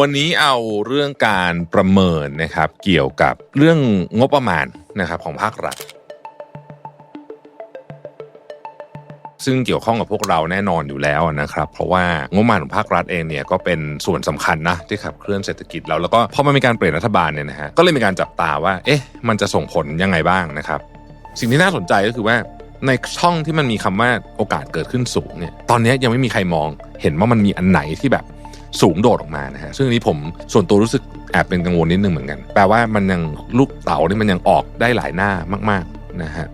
วันนี้เอาเรื่องการประเมินนะครับ เกี่ยวกับเรื่องงบประมาณนะครับของภาครัฐ ซึ่งเกี่ยวข้องกับพวกเราแน่นอนอยู่แล้วนะครับ เพราะว่างบประมาณของภาครัฐเองเนี่ยก็เป็นส่วนสำคัญนะที่ขับเคลื่อนเศรษฐกิจเราแล้วก็พอมันมีการเปลี่ยนรัฐบาลเนี่ยนะฮะก็เลยมีการจับตาว่าเอ๊ะมันจะส่งผลยังไงบ้างนะครับ สิ่งที่น่าสนใจก็คือว่าในช่องที่มันมีคำว่าโอกาสเกิดขึ้นสูงเนี่ยตอนนี้ยังไม่มีใครมองเห็นว่ามันมีอันไหนที่แบบ สูงโดดออกมานะฮะซึ่งอันนี้ผมส่วนตัวรู้สึกแอบเป็นกังวลนิดนึงเหมือนกัน แปลว่ามันยังลูกเต๋านี่มันยังออกได้หลายหน้ามาก ๆนะฮะ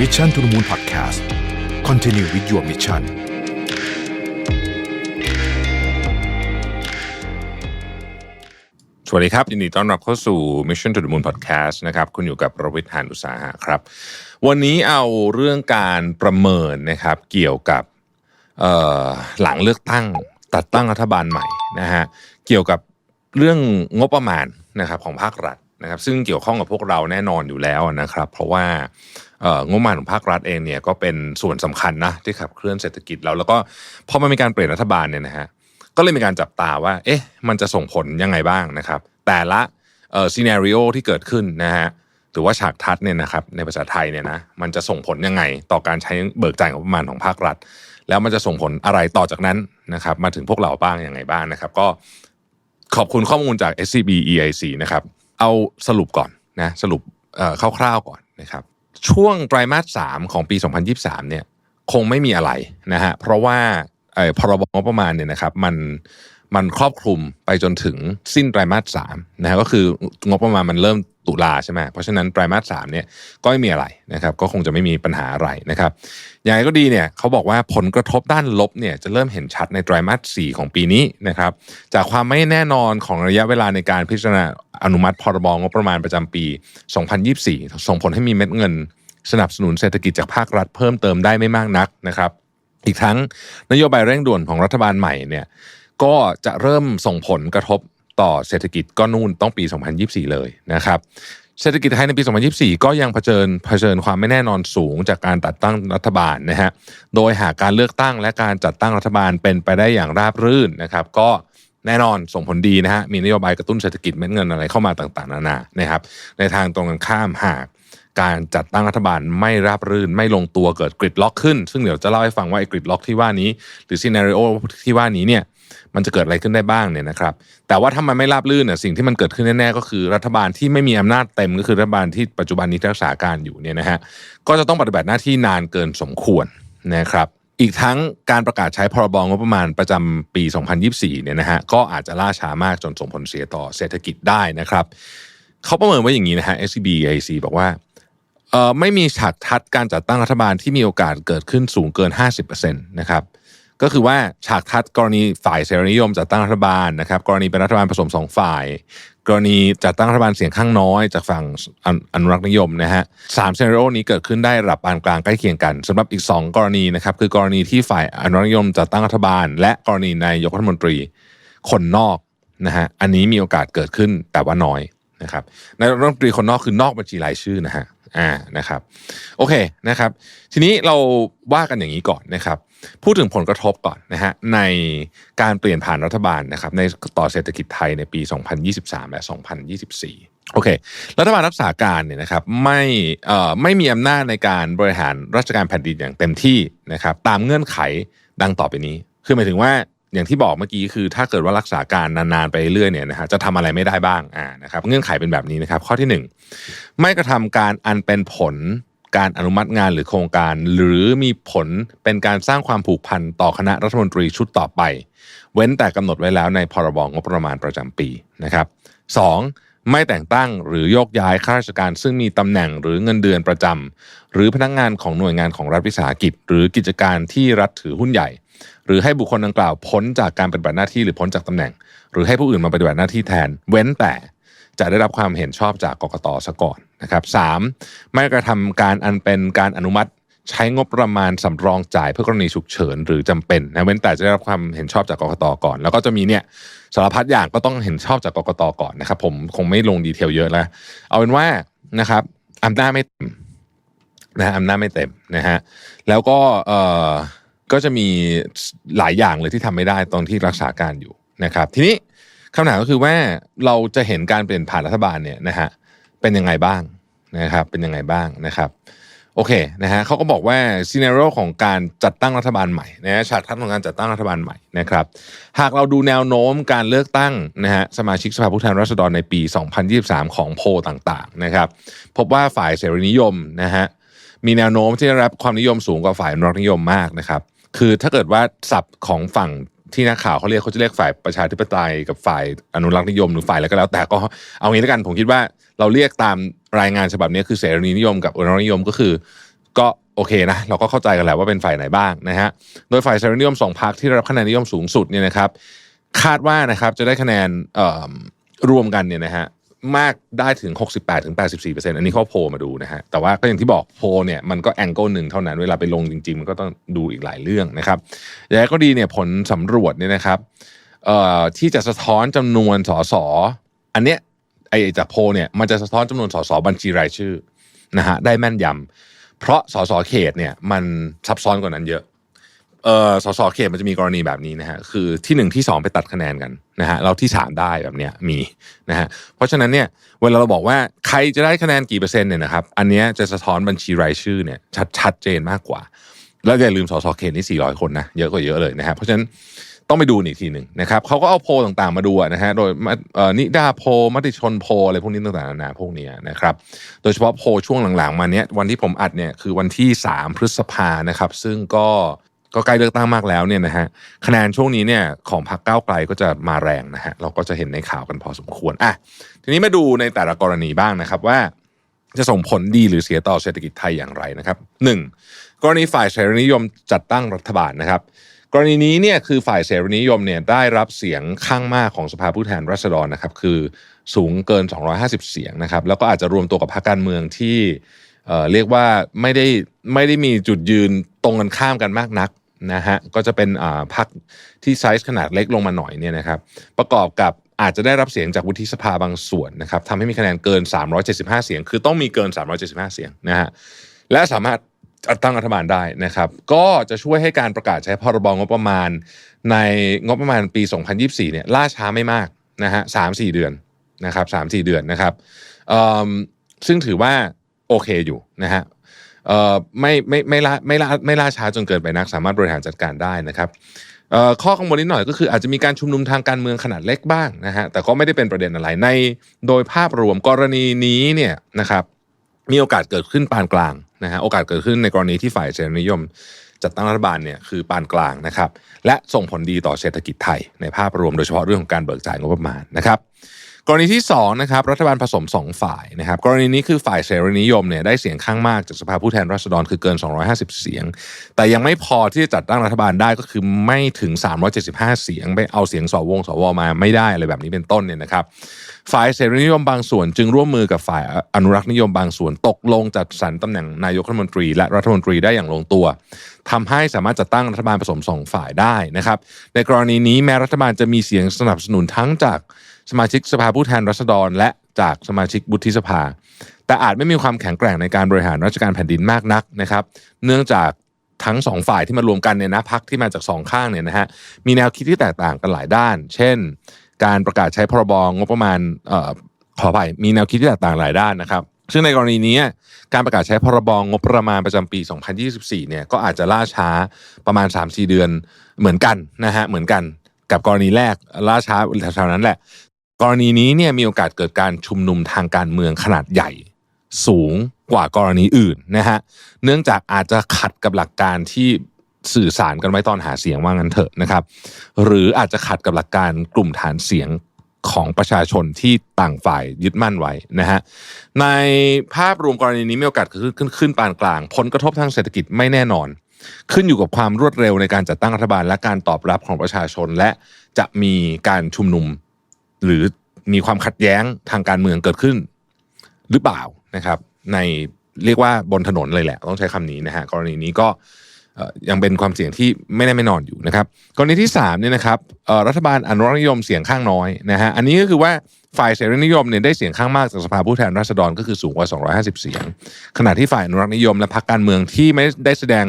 Mission to the Moon Podcast Continue with your mission สวัสดีครับ ยินดีต้อนรับเข้าสู่ Mission to the Moon Podcast นะครับคุณอยู่กับประวิทยหานอุตสาหะครับ วันนี้เอาเรื่องการประเมินนะครับเกี่ยวกับเอ่อ หลังเลือกตั้งตัดตั้งรัฐบาลใหม่นะฮะเกี่ยวกับเรื่องงบประมาณนะครับของภาครัฐนะครับ ซึ่งเกี่ยวข้องกับพวกเราแน่นอนอยู่แล้วนะครับ เพราะว่างบประมาณของภาครัฐเองเนี่ยก็เป็นส่วนสำคัญนะที่ขับเคลื่อนเศรษฐกิจเราแล้วก็พอมันมีการเปลี่ยนรัฐบาลเนี่ยนะฮะก็เลยมีการจับตาว่า เอ๊ะ มันจะส่งผลยังไงบ้างนะครับ แต่ละเอ่อซีนารีโอที่เกิดขึ้นนะฮะ รือว่าฉากทัศน์เนี่ยนะครับในภาษาไทยเนี่ยนะมันจะส่งผลยังไง ต่อการใช้เบิกจ่ายงบประมาณของภาครัฐ แล้วมันจะส่งผลอะไรต่อจากนั้นนะครับ มาถึงพวกเราบ้างยังไงบ้างนะครับ ก็ขอบคุณข้อมูลจาก SCB EIC นะครับ เอาสรุปก่อนนะสรุปคร่าวๆก่อนนะครับ ช่วงไตรมาสสามของปี 2023 เนี่ยคงไม่มีอะไรนะฮะเพราะว่าเออพรบงบประมาณเนี่ยนะครับ มัน มันครอบคลุมไปจนถึงสิ้นไตรมาสสามนะฮะก็คืองบประมาณมันเริ่มตุลาใช่ไหมเพราะฉะนั้นไตรมาสสามเนี่ยก็ไม่มีอะไรนะครับ ก็คงจะไม่มีปัญหาอะไรนะครับอย่างไรก็ดีเนี่ยเขาบอกว่าผลกระทบด้านลบเนี่ยจะเริ่มเห็นชัดในไตรมาสสี่ของปีนี้นะครับ จากความไม่แน่นอนของระยะเวลาในการพิจารณาอนุมัติพรบงบประมาณประจำปี 2024 ส่งผลให้มีเม็ดเงิน สนับสนุนเศรษฐกิจจากภาครัฐเพิ่มเติมได้ไม่มากนักนะครับ อีกทั้งนโยบายเร่งด่วนของรัฐบาลใหม่เนี่ย ก็จะเริ่มส่งผลกระทบต่อเศรษฐกิจก็นู่นต้องปี 2024 เลยนะครับเศรษฐกิจไทยในปี 2024 ก็ยังเผชิญเผชิญความไม่แน่นอนสูงจากการจัดตั้งรัฐบาลนะฮะ โดยหากการเลือกตั้งและการจัดตั้งรัฐบาลเป็นไปได้อย่างราบรื่นนะครับ ก็แน่นอนส่งผลดีนะฮะ มีนโยบายกระตุ้นเศรษฐกิจเม็ดเงินอะไรเข้ามาต่างๆ นานานะครับ ในทางตรงกันข้ามหากการจัดตั้งรัฐบาลไม่ราบรื่น ไม่ลงตัวเกิดกริดล็อกขึ้น ซึ่งเดี๋ยวจะเล่าให้ฟังว่าไอ้กริดล็อกที่ว่านี้ หรือซีนารีโอที่ว่านี้เนี่ย มันจะเกิดอะไรขึ้นได้บ้างเนี่ยนะครับ แต่ว่าถ้ามันไม่ราบรื่นเนี่ยสิ่งที่มันเกิดขึ้นแน่ๆก็คือรัฐบาลที่ไม่มีอำนาจเต็มก็คือรัฐบาลที่ปัจจุบันนี้รักษาการอยู่เนี่ยนะฮะก็จะต้องปฏิบัติหน้าที่นานเกินสมควรนะครับอีกทั้งการประกาศใช้พรบงบประมาณประจำปี 2024 เนี่ยนะฮะก็อาจจะล่าช้ามากจนส่งผลเสียต่อเศรษฐกิจได้นะครับเขาประเมินไว้อย่างนี้นะฮะ SCB IC บอกว่าเอ่อไม่มีฉากทัดการจัดตั้งรัฐบาลที่มีโอกาสเกิดขึ้นสูงเกิน 50%นะครับ ก็คือว่าฉากทัดกรณีฝ่ายเสรีนิยมจัดตั้งรัฐบาลนะครับ กรณีเป็นรัฐบาลผสมสองฝ่าย กรณีจัดตั้งรัฐบาลเสียงข้างน้อยจากฝั่งอนุรักษนิยมนะฮะสามเซนโรนี้เกิดขึ้นได้ระดับปานกลางใกล้เคียงกันสำหรับอีก 2 กรณีนะครับคือกรณีที่ฝ่ายอนุรักษนิยมจัดตั้งรัฐบาล และกรณีนายกรัฐมนตรี คนนอกนะฮะอันนี้มีโอกาสเกิดขึ้นแต่ว่าน้อยนะครับนายกรัฐมนตรีคนนอกคือนอกบัญชีรายชื่อนะฮะ อ่านะครับ โอเคนะครับ ทีนี้เราว่ากันอย่างนี้ก่อนนะครับ พูดถึงผลกระทบก่อนนะฮะในการเปลี่ยนผ่านรัฐบาลนะครับ ในต่อเศรษฐกิจไทยในปี 2023 และ 2024โอเค รัฐบาลรักษาการเนี่ยนะครับไม่เอ่อไม่มีอำนาจในการบริหารราชการแผ่นดินอย่างเต็มที่นะครับตามเงื่อนไขดังต่อไปนี้ คือหมายถึงว่าอย่างที่บอกเมื่อกี้คือ ถ้าเกิดว่ารักษาการนานๆไปเรื่อยเนี่ยนะฮะจะทำอะไรไม่ได้บ้างอ่านะครับเงื่อนไขเป็นแบบนี้นะครับข้อที่หนึ่ง ไม่กระทำการอันเป็นผลการอนุมัติงานหรือโครงการ หรือมีผลเป็นการสร้างความผูกพันต่อคณะรัฐมนตรีชุดต่อไป เว้นแต่กำหนดไว้แล้วในพรบงบประมาณประจำปีนะครับสองไม่แต่งตั้งหรือโยกย้ายข้าราชการ ซึ่งมีตำแหน่งหรือเงินเดือนประจำหรือพนักงานของหน่วยงานของรัฐวิสาหกิจ หรือกิจการที่รัฐถือหุ้นใหญ่ หรือให้บุคคลดังกล่าวพ้นจากการปฏิบัติหน้าที่หรือพ้นจากตำแหน่ง หรือให้ผู้อื่นมาปฏิบัติหน้าที่แทน เว้นแต่ จะได้รับความเห็นชอบจากกกตซะก่อนนะครับสามไม่กระทำการอันเป็นการอนุมัติใช้งบประมาณสำรองจ่ายเพื่อกรณีฉุกเฉินหรือจำเป็นนะเว้นแต่จะได้รับความเห็นชอบจากกกตก่อน แล้วก็จะมีเนี่ยสารพัดอย่างก็ต้องเห็นชอบจากกกตก่อนนะครับ ผมคงไม่ลงดีเทลเยอะแล้วเอาเป็นว่านะครับอำนาจไม่เต็มนะฮะอำนาจไม่เต็มนะฮะแล้วก็เอ่อก็จะมีหลายอย่างเลยที่ทำไม่ได้ตอนที่รักษาการอยู่นะครับ ทีนี้ คำถามก็คือว่าเราจะเห็นการเปลี่ยนผ่านรัฐบาลเนี่ยนะฮะเป็นยังไงบ้างนะครับ เป็นยังไงบ้างนะครับ โอเคนะฮะเขาก็บอกว่าซีเนโรของการจัดตั้งรัฐบาลใหม่นะฮะฉากทัศน์ของการจัดตั้งรัฐบาลใหม่นะครับ หากเราดูแนวโน้มการเลือกตั้งนะฮะสมาชิกสภาผู้แทนราษฎรในปี 2023 ของโพลต่างๆนะครับ พบว่าฝ่ายเสรีนิยมนะฮะมีแนวโน้มที่ได้รับความนิยมสูงกว่าฝ่ายอนุรักษ์นิยมมากนะครับ คือถ้าเกิดว่าศัพท์ของฝั่ง ที่นักข่าวเขาเรียกเขาจะเรียกฝ่ายประชาธิปไตยกับฝ่ายอนุรักษ์นิยมหรือฝ่ายอะไรก็แล้วแต่ก็เอางี้แล้วกันผมคิดว่าเราเรียกตามรายงานฉบับนี้คือเสรีนิยมกับอนุรักษ์นิยมก็คือ ก็โอเคนะเราก็เข้าใจกันแหละว่าเป็นฝ่ายไหนบ้างนะฮะโดยฝ่ายเสรีนิยมสองพรรคที่ได้รับคะแนนนิยมสูงสุดเนี่ยนะครับคาดว่านะครับจะได้คะแนนเอ่อรวมกันเนี่ยนะฮะ มากได้ถึง 68ถึงอันนี้เขาโพลมาดูนะฮะ แต่ว่าก็อย่างที่บอกโพลเนี่ยมันก็แองเกิลหนึ่งเท่านั้น เวลาไปลงจริง ๆ มันก็ต้องดูอีกหลายเรื่องนะครับอย่างไรก็ดีเนี่ยผลสำรวจเนี่ยนะครับที่จะสะท้อนจำนวนสสอันเนี้ยไอจากโพลเนี่ยมันจะสะท้อนจำนวนสสบัญชีรายชื่อนะฮะได้แม่นยำเพราะสสเขตเนี่ยมันซับซ้อนกว่านั้นเยอะ เออสสเขตมันจะมีกรณีแบบนี้นะฮะคือที่หนึ่งที่สองไปตัดคะแนนกันนะฮะเราที่สามได้แบบเนี้ยมีนะฮะเพราะฉะนั้นเนี่ยเวลาเราบอกว่าใครจะได้คะแนนกี่เปอร์เซ็นต์เนี่ยนะครับอันเนี้ยจะสะท้อนบัญชีรายชื่อเนี่ยชัดชัดเจนมากกว่า แล้วอย่าลืมสสเขตนี่400คนนะเยอะกว่าเยอะเลยนะฮะเพราะฉะนั้นต้องไปดูอีกทีหนึ่งนะครับเขาก็เอาโพลต่างๆมาดูนะฮะโดยนิดาโพลมติชนโพลอะไรพวกนี้ต่างๆนานาพวกนี้นะครับ โดยเฉพาะโพลช่วงหลังๆ มาเนี้ยวันที่ผมอัดเนี่ยคือวันที่ 3 พฤษภานะครับ ซึ่งก็ ก็ใกล้เลือกตั้งมากแล้วเนี่ยนะฮะคะแนนช่วงนี้เนี่ยของพรรคก้าวไกลก็จะมาแรงนะฮะเราก็จะเห็นในข่าวกันพอสมควรอะทีนี้มาดูในแต่ละกรณีบ้างนะครับว่า จะส่งผลดีหรือเสียต่อเศรษฐกิจไทยอย่างไรนะครับหนึ่งกรณีฝ่ายเสรีนิยมจัดตั้งรัฐบาลนะครับ กรณีนี้เนี่ยคือฝ่ายเสรีนิยมเนี่ยได้รับเสียงข้างมากของสภาผู้แทนราษฎรนะครับ คือสูงเกิน 250 เสียงนะครับแล้วก็อาจจะรวมตัวกับพรรคการเมืองที่ เออเรียกว่าไม่ได้ไม่ได้มีจุดยืนตรงกันข้ามกันมากนักนะฮะก็จะเป็นอ่าพรรคที่ไซส์ขนาดเล็กลงมาหน่อยเนี่ยนะครับประกอบกับอาจจะได้รับเสียงจากวุฒิสภาบางส่วนนะครับทำให้มีคะแนนเกิน 375 เสียง คือต้องมีเกิน 375 เสียงนะฮะและสามารถจัดตั้งรัฐบาลได้นะครับ ก็จะช่วยให้การประกาศใช้พรบงบประมาณ ในงบประมาณปี 2024 เนี่ยล่าช้าไม่มากนะฮะสามสี่เดือนนะครับสามสี่เดือนนะครับอืมซึ่งถือว่า โอเคอยู่นะฮะเอ่อไม่ไม่ไม่ล่าไม่ล่าไม่ล่าช้าจนเกินไปนักสามารถบริหารจัดการได้นะครับเอ่อข้อกังวลนิดหน่อยก็คืออาจจะมีการชุมนุมทางการเมืองขนาดเล็กบ้างนะฮะแต่ก็ไม่ได้เป็นประเด็นอะไรในโดยภาพรวมกรณีนี้เนี่ยนะครับมีโอกาสเกิดขึ้นปานกลางนะฮะโอกาสเกิดขึ้นในกรณีที่ฝ่ายเสรีนิยม จัดตั้งรัฐบาลเนี่ยคือปานกลางนะครับและส่งผลดีต่อเศรษฐกิจไทยในภาพรวมโดยเฉพาะเรื่องของการเบิกจ่ายงบประมาณนะครับ กรณีที่2นะครับรัฐบาลผสม 2 ฝ่ายนะครับกรณีนี้คือฝ่ายเสรีนิยมเนี่ยได้เสียงข้างมากจากสภาผู้แทนราษฎรคือเกิน 250 เสียง แต่ยังไม่พอที่จะจัดตั้งรัฐบาลได้ก็คือไม่ถึง 375 เสียง ไปเอาเสียงสวงสวมาไม่ได้อะไรแบบนี้เป็นต้นเนี่ยนะครับฝ่ายเสรีนิยมบางส่วนจึงร่วมมือกับฝ่ายอนุรักษ์นิยมบางส่วนตกลงจัดสรรตำแหน่งนายกรัฐมนตรี และรัฐมนตรีได้อย่างลงตัวทำให้สามารถจัดตั้งรัฐบาลผสมสองฝ่ายได้นะครับในกรณีนี้แม้รัฐบาลจะมีเสียงสนับสนุนทั้งจาก สมาชิกสภาผู้แทนราษฎร และจากสมาชิกวุฒิสภา แต่อาจไม่มีความแข็งแกร่งในการบริหารราชการแผ่นดินมากนักนะครับ เนื่องจากทั้งสองฝ่ายที่มารวมกันเนี่ยนะพักที่มาจากสองข้างเนี่ยนะฮะมีแนวคิดที่แตกต่างกันหลายด้าน เช่น การประกาศใช้พรบงบประมาณเอ่อขอไปมีแนวคิดที่แตกต่างหลายด้านนะครับซึ่งในกรณีนี้การประกาศใช้พรบงบประมาณประจำปี 2024 เนี่ยก็อาจจะล่าช้าประมาณ 3-4 เดือนเหมือนกันนะฮะเหมือนกันกับกรณีแรกล่าช้าแถวๆนั้นแหละ กรณีนี้เนี่ยมีโอกาสเกิดการชุมนุมทางการเมืองขนาดใหญ่ สูงกว่ากรณีอื่นนะฮะเนื่องจากอาจจะขัดกับหลักการที่สื่อสารกันไว้ตอนหาเสียงว่างั้นเถอะนะครับ หรืออาจจะขัดกับหลักการกลุ่มฐานเสียงของประชาชนที่ต่างฝ่ายยึดมั่นไว้นะฮะในภาพรวมกรณีนี้มีโอกาสเกิดขึ้นขึ้นขึ้นปานกลาง ผลกระทบทางเศรษฐกิจไม่แน่นอน ขึ้นอยู่กับความรวดเร็วในการจัดตั้งรัฐบาลและการตอบรับของประชาชนและจะมีการชุมนุม หรือมีความขัดแย้งทางการเมืองเกิดขึ้น หรือเปล่านะครับ ในเรียกว่าบนถนนเลยแหละ ต้องใช้คำนี้นะฮะกรณีนี้ก็ยังเป็นความเสี่ยงที่ไม่แน่ไม่นอนอยู่นะครับกรณีที่3เนี่ยนะครับรัฐบาลอนุรักษนิยมเสียงข้างน้อยนะฮะอันนี้ก็คือว่าฝ่ายเสรีนิยมเนี่ยได้เสียงข้างมากจากสภาผู้แทนราษฎรก็คือสูงกว่า 250 เสียง ขณะที่ฝ่ายอนุรักษนิยมและพรรคการเมืองที่ไม่ได้แสดง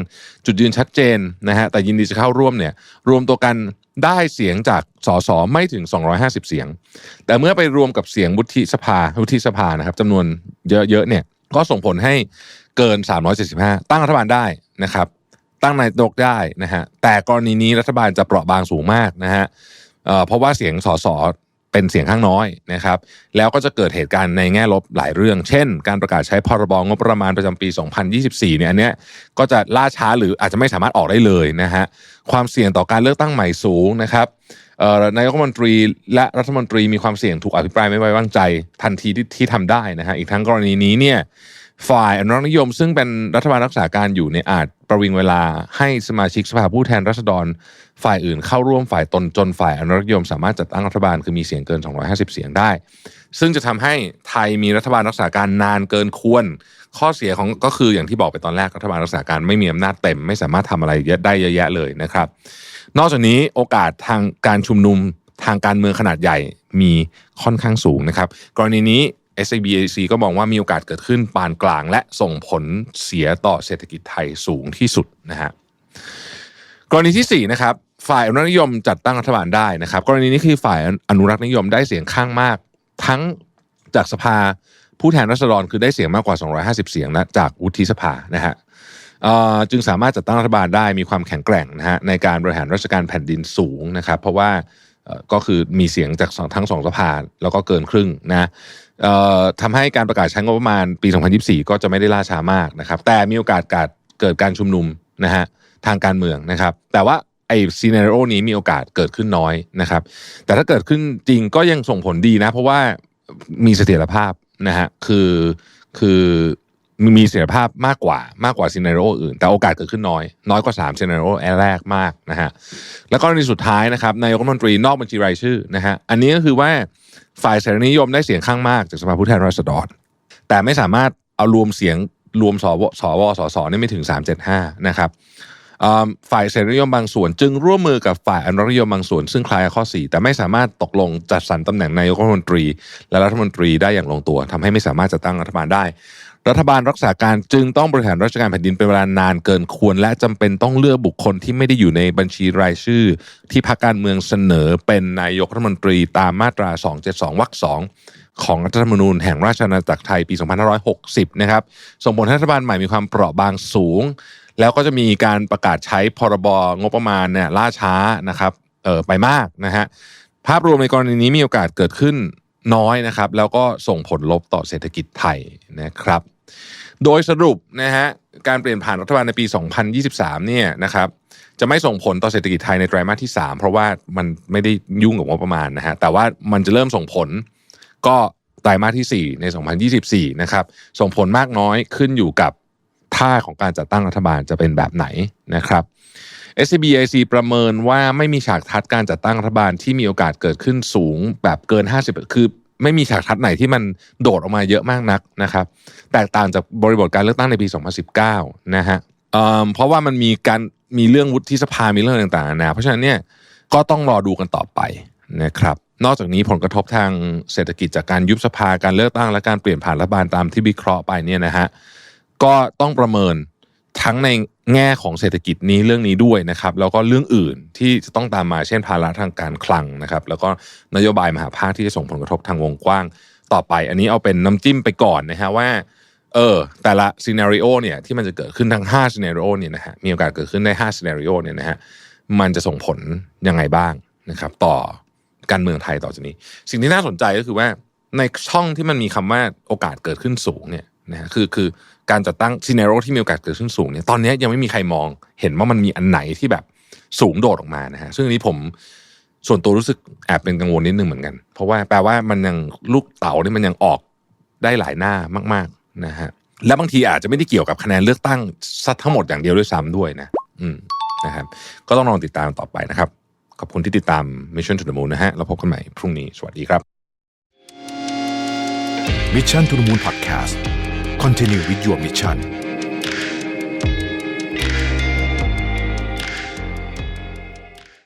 จุดยืนชัดเจนนะฮะแต่ยินดีจะเข้าร่วมเนี่ยรวมตัวกัน ได้เสียงจากสสไม่ถึง 250 เสียง แต่เมื่อไปรวมกับเสียงวุฒิสภาวุฒิสภานะครับจำนวนเยอะๆเนี่ยก็ส่งผลให้เกิน 375 ตั้งรัฐบาลได้นะครับ ตั้งนายกได้นะฮะแต่กรณีนี้รัฐบาลจะเปราะบางสูงมากนะฮะเเพราะว่าเสียงสส เป็นเสียงข้างน้อยนะครับ แล้วก็จะเกิดเหตุการณ์ในแง่ลบหลายเรื่อง เช่น การประกาศใช้พรบงบประมาณประจำปี 2024 เนี่ยอันเนี้ยก็จะล่าช้าหรืออาจจะไม่สามารถออกได้เลยนะฮะความเสี่ยงต่อการเลือกตั้งใหม่สูงนะครับเอ่อนายกรัฐมนตรีและรัฐมนตรีมีความเสี่ยงถูกอภิปรายไม่ไว้วางใจ ทันทีที่ที่ทำได้นะฮะอีกทั้งกรณีนี้เนี่ยฝ่ายอนุรักษ์นิยม ซึ่งเป็นรัฐบาลรักษาการอยู่เนี่ยอาจ ประวิงเวลาให้สมาชิกสภาผู้แทนราษฎรฝ่ายอื่นเข้าร่วมฝ่ายตนจนฝ่ายอนุรักษ์นิยมสามารถจัดตั้งรัฐบาลคือมีเสียงเกิน 250 เสียงได้ ซึ่งจะทำให้ไทยมีรัฐบาลรักษาการนานเกินควร ข้อเสียของก็คืออย่างที่บอกไปตอนแรกรัฐบาลรักษาการไม่มีอำนาจเต็ม ไม่สามารถทำอะไรได้เยอะแยะเลยนะครับ นอกจากนี้โอกาสทางการชุมนุมทางการเมืองขนาดใหญ่มีค่อนข้างสูงนะครับ กรณีนี้ SABAC ก็มองว่ามีโอกาสเกิดขึ้นปานกลาง และส่งผลเสียต่อเศรษฐกิจไทยสูงที่สุดนะฮะกรณีที่ 4 นะครับ ฝ่ายอนุรักษ์นิยมจัดตั้งรัฐบาลได้นะครับ กรณีนี้คือฝ่ายอนุรักษ์นิยมได้เสียงข้างมาก ทั้งจากสภาผู้แทนราษฎรคือได้เสียงมากกว่า 250 เสียงนะจากวุฒิสภานะฮะจึงสามารถจัดตั้งรัฐบาลได้มีความแข็งแกร่งนะฮะในการบริหารราชการแผ่นดินสูงนะครับ เพราะว่า ก็คือมีเสียงจากทั้งสองสภาแล้วก็เกินครึ่งนะทำให้การประกาศใช้งบประมาณปี 2024 ก็จะไม่ได้ล่าช้ามากนะครับ แต่มีโอกาสเกิดการชุมนุมนะฮะทางการเมืองนะครับ แต่ว่าไอ้ซีเนโรนี้มีโอกาสเกิดขึ้นน้อยนะครับ แต่ถ้าเกิดขึ้นจริงก็ยังส่งผลดีนะ เพราะว่ามีเสถียรภาพนะฮะคือคือ มีเสถียรภาพมากกว่ามากกว่าซีเนโรอื่น แต่โอกาสเกิดขึ้นน้อย น้อยกว่า3ซีเนโรแรกมากนะฮะแล้วก็กรณีสุดท้ายนะครับนายกรัฐมนตรีนอกบัญชีรายชื่อนะฮะอันนี้ก็คือว่าฝ่ายเสรีนิยมได้เสียงข้างมากจากสภาผู้แทนราษฎร แต่ไม่สามารถเอารวมเสียงรวมสวสวสสนี่ไม่ถึง 375 นะครับฝ่ายเสรีนิยมบางส่วน จึงร่วมมือกับฝ่ายอนุรักษ์นิยมบางส่วน ซึ่งคล้ายข้อ 4 แต่ไม่สามารถตกลงจัดสรรตำแหน่งนายกรัฐมนตรี และรัฐมนตรีได้อย่างลงตัวทำให้ไม่สามารถจัดตั้งรัฐบาลได้ รัฐบาลรักษาการจึงต้องบริหารราชการแผ่นดินเป็นเวลานานเกินควร และจำเป็นต้องเลือกบุคคลที่ไม่ได้อยู่ในบัญชีรายชื่อ ที่พรรคการเมืองเสนอเป็นนายกรัฐมนตรีตามมาตรา 272วรรคสองของรัฐธรรมนูญแห่งราชอาณาจักรไทยปี 2560 นะครับ ส่งผลให้รัฐบาลใหม่มีความเปราะบางสูง แล้วก็จะมีการประกาศใช้พรบงบประมาณเนี่ยล่าช้านะครับเออไปมากนะฮะภาพรวมในกรณีนี้มีโอกาสเกิดขึ้นน้อยนะครับ แล้วก็ส่งผลลบต่อเศรษฐกิจไทยนะครับ โดยสรุปนะฮะการเปลี่ยนผ่านรัฐบาลในปี 2023 เนี่ยนะครับจะไม่ส่งผลต่อเศรษฐกิจไทยในไตรมาสที่ 3 เพราะว่ามันไม่ได้ยุ่งกับงบประมาณนะฮะแต่ว่ามันจะเริ่มส่งผลก็ไตรมาสที่ 4 ใน 2024 นะครับส่งผลมากน้อยขึ้นอยู่กับท่าของการจัดตั้งรัฐบาลจะเป็นแบบไหนนะครับ SBIc ประเมินว่าไม่มีฉากทัดการจัดตั้งรัฐบาลที่มีโอกาสเกิดขึ้นสูงแบบเกิน 50 คือ ไม่มีฉากทัดไหนที่มันโดดออกมาเยอะมากนักนะครับ แตกต่างจากบริบทการเลือกตั้งในปี 2019 นะฮะเเพราะว่ามันมีการมีเรื่องวุฒิสภา มีเรื่องต่างๆนานาเพราะฉะนั้นเนี่ยก็ต้องรอดูกันต่อไปนะครับ นอกจากนี้ผลกระทบทางเศรษฐกิจจากการยุบสภาการเลือกตั้งและการเปลี่ยนผ่านรัฐบาลตามที่วิเคราะห์ไปเนี่ยนะฮะก็ต้องประเมินทั้งใน แง่ของเศรษฐกิจนี้เรื่องนี้ด้วยนะครับ แล้วก็เรื่องอื่นที่จะต้องตามมาเช่นภาระทางการคลังนะครับ แล้วก็นโยบายมหาภาคที่จะส่งผลกระทบทางวงกว้างต่อไป อันนี้เอาเป็นน้ำจิ้มไปก่อนนะฮะว่าเออแต่ละซีนารีโอเนี่ยที่มันจะเกิดขึ้นทั้ง5ซีนารีโอเนี่ยนะฮะมีโอกาสเกิดขึ้นได้5ซีนารีโอเนี่ยนะฮะมันจะส่งผลยังไงบ้างนะครับ ต่อการเมืองไทยต่อจากนี้ สิ่งที่น่าสนใจก็คือว่าในช่องที่มันมีคำว่าโอกาสเกิดขึ้นสูงเนี่ย นะคือคือการจัดตั้งซีเนารีโอที่มีโอกาสเกิดขึ้นสูงเนี่ยตอนนี้ยังไม่มีใครมองเห็นว่ามันมีอันไหนที่แบบสูงโดดออกมานะฮะซึ่งอันนี้ผมส่วนตัวรู้สึกแอบเป็นกังวลนิดนึงเหมือนกัน เพราะว่าแปลว่ามันยังลูกเต๋านี่มันยังออกได้หลายหน้ามาก ๆนะฮะและบางทีอาจจะไม่ได้เกี่ยวกับคะแนนเลือกตั้งซะทั้งหมดอย่างเดียวด้วยซ้ำด้วยนะ อืมนะครับ ก็ต้องลองติดตามต่อไปนะครับ ขอบคุณที่ติดตาม Mission to the Moon นะฮะเราพบกันใหม่พรุ่งนี้ สวัสดีครับ Mission to the Moon Podcast Continue with your mission